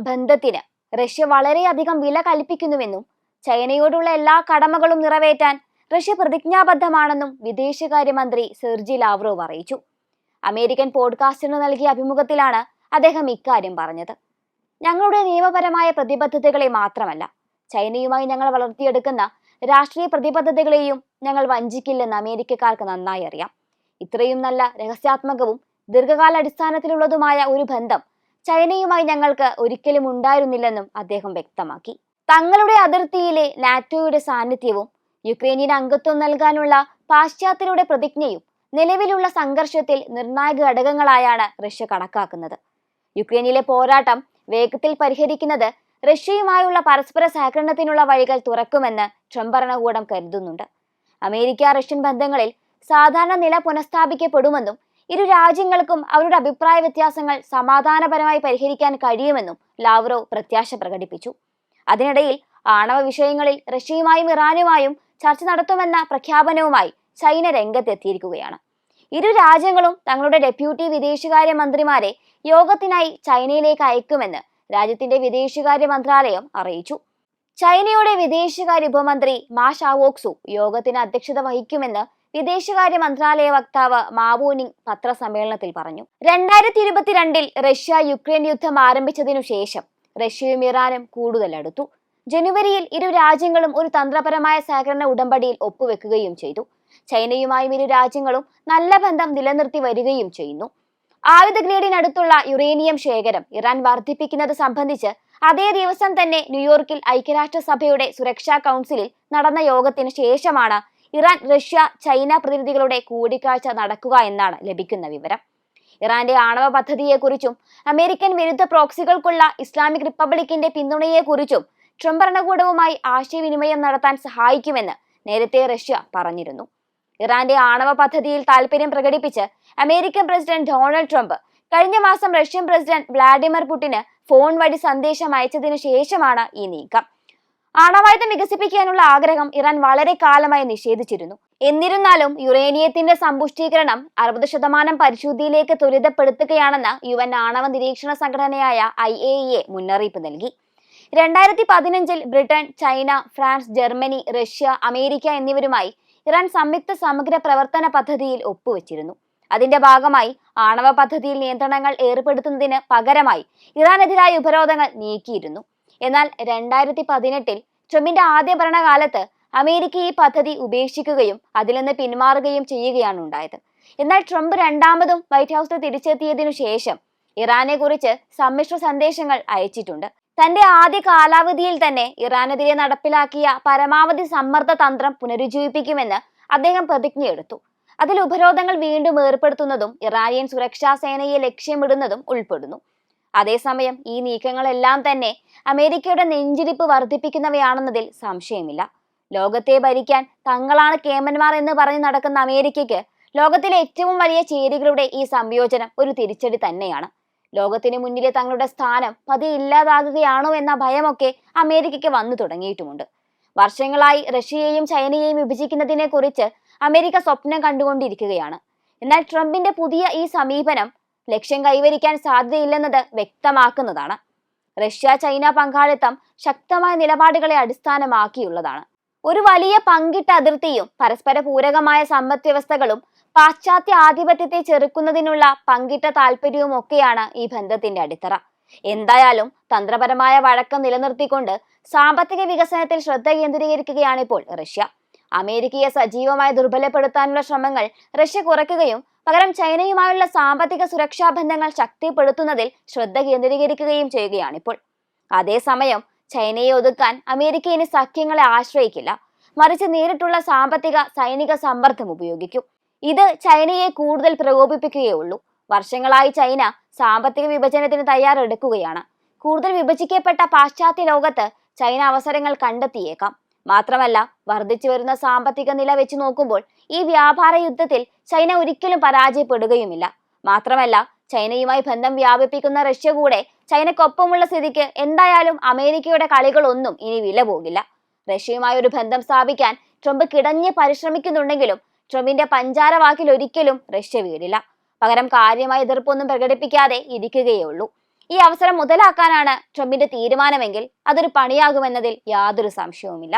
ബന്ധത്തിന് റഷ്യ വളരെയധികം വില കൽപ്പിക്കുന്നുവെന്നും ചൈനയോടുള്ള എല്ലാ കടമകളും നിറവേറ്റാൻ റഷ്യ പ്രതിജ്ഞാബദ്ധമാണെന്നും വിദേശകാര്യമന്ത്രി സെർജി ലാവ്റോവ് അറിയിച്ചു. അമേരിക്കൻ പോഡ്കാസ്റ്റിന് നൽകിയ അഭിമുഖത്തിലാണ് അദ്ദേഹം ഇക്കാര്യം പറഞ്ഞത്. ഞങ്ങളുടെ നിയമപരമായ പ്രതിബദ്ധതകളെ മാത്രമല്ല ചൈനയുമായി ഞങ്ങൾ വളർത്തിയെടുക്കുന്ന രാഷ്ട്രീയ പ്രതിബദ്ധതകളെയും ഞങ്ങൾ വഞ്ചിക്കില്ലെന്ന് അമേരിക്കക്കാർക്ക് നന്നായി അറിയാം. ഇത്രയും നല്ല രഹസ്യാത്മകവും ദീർഘകാലാടിസ്ഥാനത്തിലുള്ളതുമായ ഒരു ബന്ധം ചൈനയുമായി ഞങ്ങൾക്ക് ഒരിക്കലും ഉണ്ടായിരുന്നില്ലെന്നും അദ്ദേഹം വ്യക്തമാക്കി. തങ്ങളുടെ അതിർത്തിയിലെ നാറ്റോയുടെ സാന്നിധ്യവും യുക്രൈനിന് അംഗത്വം നൽകാനുള്ള പാശ്ചാത്യരുടെ പ്രതിജ്ഞയും നിലവിലുള്ള സംഘർഷത്തിൽ നിർണായക ഘടകങ്ങളായാണ് റഷ്യ കണക്കാക്കുന്നത്. യുക്രൈനിലെ പോരാട്ടം വേഗത്തിൽ പരിഹരിക്കുന്നത് റഷ്യയുമായുള്ള പരസ്പര സഹകരണത്തിനുള്ള വഴികൾ തുറക്കുമെന്ന് ട്രംപ് ഭരണകൂടം കരുതുന്നുണ്ട്. അമേരിക്ക റഷ്യൻ ബന്ധങ്ങളിൽ സാധാരണ നില പുനഃസ്ഥാപിക്കപ്പെടുമെന്നും ഇരു രാജ്യങ്ങൾക്കും അവരുടെ അഭിപ്രായ വ്യത്യാസങ്ങൾ സമാധാനപരമായി പരിഹരിക്കാൻ കഴിയുമെന്നും ലാവ്റോ പ്രത്യാശ പ്രകടിപ്പിച്ചു. അതിനിടയിൽ ആണവ വിഷയങ്ങളിൽ റഷ്യയുമായും ഇറാനുമായും ചർച്ച നടത്തുമെന്ന പ്രഖ്യാപനവുമായി ചൈന രംഗത്തെത്തിയിരിക്കുകയാണ്. ഇരു രാജ്യങ്ങളും തങ്ങളുടെ ഡെപ്യൂട്ടി വിദേശകാര്യ മന്ത്രിമാരെ യോഗത്തിനായി ചൈനയിലേക്ക് അയക്കുമെന്ന് രാജ്യത്തിന്റെ വിദേശകാര്യ മന്ത്രാലയം അറിയിച്ചു. ചൈനയുടെ വിദേശകാര്യ ഉപമന്ത്രി മാ ഷാവോക്സു യോഗത്തിന് അധ്യക്ഷത വഹിക്കുമെന്ന് വിദേശകാര്യ മന്ത്രാലയ വക്താവ് മാവോനിങ് പത്രസമ്മേളനത്തിൽ പറഞ്ഞു. രണ്ടായിരത്തി ഇരുപത്തിരണ്ടിൽ റഷ്യ യുക്രൈൻ യുദ്ധം ആരംഭിച്ചതിനു ശേഷം റഷ്യയും ഇറാനും കൂടുതൽ അടുത്തു. ജനുവരിയിൽ ഇരു രാജ്യങ്ങളും ഒരു തന്ത്രപരമായ സഹകരണ ഉടമ്പടിയിൽ ഒപ്പുവെക്കുകയും ചെയ്തു. ചൈനയുമായും ഇരു രാജ്യങ്ങളും നല്ല ബന്ധം നിലനിർത്തി വരികയും ചെയ്യുന്നു. ആയുധ ഗ്രേഡിനടുത്തുള്ള യുറേനിയം ശേഖരം ഇറാൻ വർദ്ധിപ്പിക്കുന്നത് സംബന്ധിച്ച് അതേ ദിവസം തന്നെ ന്യൂയോർക്കിൽ ഐക്യരാഷ്ട്രസഭയുടെ സുരക്ഷാ കൗൺസിലിൽ നടന്ന യോഗത്തിന് ശേഷമാണ് ഇറാൻ റഷ്യ ചൈന പ്രതിനിധികളുടെ കൂടിക്കാഴ്ച നടക്കുക എന്നാണ് ലഭിക്കുന്ന വിവരം. ഇറാന്റെ ആണവ പദ്ധതിയെക്കുറിച്ചും അമേരിക്കൻ വിരുദ്ധ പ്രോക്സികൾക്കുള്ള ഇസ്ലാമിക് റിപ്പബ്ലിക്കിന്റെ പിന്തുണയെക്കുറിച്ചും ട്രംപ് ഭരണകൂടവുമായി ആശയവിനിമയം നടത്താൻ സഹായിക്കുമെന്ന് നേരത്തെ റഷ്യ പറഞ്ഞിരുന്നു. ഇറാന്റെ ആണവ പദ്ധതിയിൽ താൽപര്യം പ്രകടിപ്പിച്ച് അമേരിക്കൻ പ്രസിഡന്റ് ഡൊണാൾഡ് ട്രംപ് കഴിഞ്ഞ മാസം റഷ്യൻ പ്രസിഡന്റ് വ്ളാഡിമിർ പുടിന് ഫോൺ വഴി സന്ദേശം അയച്ചതിനു ശേഷമാണ് ഈ നീക്കം. ആണവായുധം വികസിപ്പിക്കാനുള്ള ആഗ്രഹം ഇറാൻ വളരെ കാലമായി നിഷേധിച്ചിരുന്നു. എന്നിരുന്നാലും യുറേനിയത്തിന്റെ സമ്പുഷ്ടീകരണം അറുപത് ശതമാനം പരിശുദ്ധിയിലേക്ക് ത്വരിതപ്പെടുത്തുകയാണെന്ന് യു എൻ ആണവ നിരീക്ഷണ സംഘടനയായ ഐ എ ഇ മുന്നറിയിപ്പ് നൽകി. രണ്ടായിരത്തി പതിനഞ്ചിൽ Britain China France Germany Russia America എന്നിവരുമായി ഇറാൻ സംയുക്ത സമഗ്ര പ്രവർത്തന പദ്ധതിയിൽ ഒപ്പുവെച്ചിരുന്നു. അതിന്റെ ഭാഗമായി ആണവ പദ്ധതിയിൽ നിയന്ത്രണങ്ങൾ ഏർപ്പെടുത്തുന്നതിന് പകരമായി ഇറാനെതിരായ ഉപരോധങ്ങൾ നീക്കിയിരുന്നു. എന്നാൽ രണ്ടായിരത്തി പതിനെട്ടിൽ ട്രംപിന്റെ ആദ്യ ഭരണകാലത്ത് അമേരിക്ക ഈ പദ്ധതി ഉപേക്ഷിക്കുകയും അതിൽ നിന്ന് പിന്മാറുകയും ചെയ്യുകയാണ് ഉണ്ടായത്. എന്നാൽ ട്രംപ് രണ്ടാമതും വൈറ്റ് ഹൗസിൽ തിരിച്ചെത്തിയതിനു ശേഷം ഇറാനെ കുറിച്ച് സമ്മിശ്ര സന്ദേശങ്ങൾ അയച്ചിട്ടുണ്ട്. തന്റെ ആദ്യ കാലാവധിയിൽ തന്നെ ഇറാനെതിരെ നടപ്പിലാക്കിയ പരമാവധി സമ്മർദ്ദ തന്ത്രം പുനരുജ്ജീവിപ്പിക്കുമെന്ന് അദ്ദേഹം പ്രതിജ്ഞയെടുത്തു. അതിൽ ഉപരോധങ്ങൾ വീണ്ടും ഏർപ്പെടുത്തുന്നതും ഇറാനിയൻ സുരക്ഷാ സേനയെ ലക്ഷ്യമിടുന്നതും ഉൾപ്പെടുന്നു. അതേസമയം ഈ നീക്കങ്ങളെല്ലാം തന്നെ അമേരിക്കയുടെ നെഞ്ചിരിപ്പ് വർദ്ധിപ്പിക്കുന്നവയാണെന്നതിൽ സംശയമില്ല. ലോകത്തെ ഭരിക്കാൻ തങ്ങളാണ് കേമന്മാർ എന്ന് പറഞ്ഞ് നടക്കുന്ന അമേരിക്കയ്ക്ക് ലോകത്തിലെ ഏറ്റവും വലിയ ചേരികളുടെ ഈ സംയോജനം ഒരു തിരിച്ചടി തന്നെയാണ്. ലോകത്തിന് മുന്നിലെ തങ്ങളുടെ സ്ഥാനം പതിയെ ഇല്ലാതാകുകയാണോ എന്ന ഭയമൊക്കെ അമേരിക്കയ്ക്ക് വന്നു തുടങ്ങിയിട്ടുമുണ്ട്. വർഷങ്ങളായി റഷ്യയെയും ചൈനയെയും വിഭജിക്കുന്നതിനെ കുറിച്ച് അമേരിക്ക സ്വപ്നം കണ്ടുകൊണ്ടിരിക്കുകയാണ്. എന്നാൽ ട്രംപിന്റെ പുതിയ ഈ സമീപനം ലക്ഷ്യം കൈവരിക്കാൻ സാധ്യതയില്ലെന്നത് വ്യക്തമാക്കുന്നതാണ്. റഷ്യ ചൈന പങ്കാളിത്തം ശക്തമായ നിലപാടുകളെ അടിസ്ഥാനമാക്കിയുള്ളതാണ്. ഒരു വലിയ പങ്കിട്ട അതിർത്തിയും പരസ്പര പൂരകമായ സമ്പദ് വ്യവസ്ഥകളും പാശ്ചാത്യ ആധിപത്യത്തെ ചെറുക്കുന്നതിനുള്ള പങ്കിട്ട താല്പര്യവും ഒക്കെയാണ് ഈ ബന്ധത്തിന്റെ അടിത്തറ. എന്തായാലും തന്ത്രപരമായ വഴക്കം നിലനിർത്തിക്കൊണ്ട് സാമ്പത്തിക വികസനത്തിൽ ശ്രദ്ധ കേന്ദ്രീകരിക്കുകയാണ് ഇപ്പോൾ റഷ്യ. അമേരിക്കയെ സജീവമായി ദുർബലപ്പെടുത്താനുള്ള ശ്രമങ്ങൾ റഷ്യ കുറയ്ക്കുകയും പകരം ചൈനയുമായുള്ള സാമ്പത്തിക സുരക്ഷാ ബന്ധങ്ങൾ ശക്തിപ്പെടുത്തുന്നതിൽ ശ്രദ്ധ കേന്ദ്രീകരിക്കുകയും ചെയ്യുകയാണിപ്പോൾ. അതേസമയം ചൈനയെ ഒതുക്കാൻ അമേരിക്ക ഇനി സഖ്യങ്ങളെ ആശ്രയിക്കില്ല. മറിച്ച് നേരിട്ടുള്ള സാമ്പത്തിക സൈനിക സമ്മർദ്ദം ഉപയോഗിക്കും. ഇത് ചൈനയെ കൂടുതൽ പ്രകോപിപ്പിക്കുകയുള്ളൂ വർഷങ്ങളായി ചൈന സാമ്പത്തിക വിഭജനത്തിന് തയ്യാറെടുക്കുകയാണ്. കൂടുതൽ വിഭജിക്കപ്പെട്ട പാശ്ചാത്യ ലോകത്ത് ചൈന അവസരങ്ങൾ കണ്ടെത്തിയേക്കാം. മാത്രമല്ല വർദ്ധിച്ചു വരുന്ന സാമ്പത്തിക നില വെച്ച് നോക്കുമ്പോൾ ഈ വ്യാപാര യുദ്ധത്തിൽ ചൈന ഒരിക്കലും പരാജയപ്പെടുകയുമില്ല. മാത്രമല്ല ചൈനയുമായി ബന്ധം വ്യാപിപ്പിക്കുന്ന റഷ്യ കൂടെ ചൈനക്കൊപ്പമുള്ള സ്ഥിതിക്ക് എന്തായാലും അമേരിക്കയുടെ കളികളൊന്നും ഇനി വില പോകില്ല. റഷ്യയുമായി ഒരു ബന്ധം സ്ഥാപിക്കാൻ ട്രംപ് കിടഞ്ഞ് പരിശ്രമിക്കുന്നുണ്ടെങ്കിലും ട്രംപിന്റെ പഞ്ചാര വാക്കിൽ ഒരിക്കലും റഷ്യ വീടില്ല. പകരം കാര്യമായ എതിർപ്പൊന്നും പ്രകടിപ്പിക്കാതെ ഇരിക്കുകയേ ഉള്ളൂ ഈ അവസരം മുതലാക്കാനാണ് ട്രംപിന്റെ തീരുമാനമെങ്കിൽ അതൊരു പണിയാകുമെന്നതിൽ യാതൊരു സംശയവുമില്ല.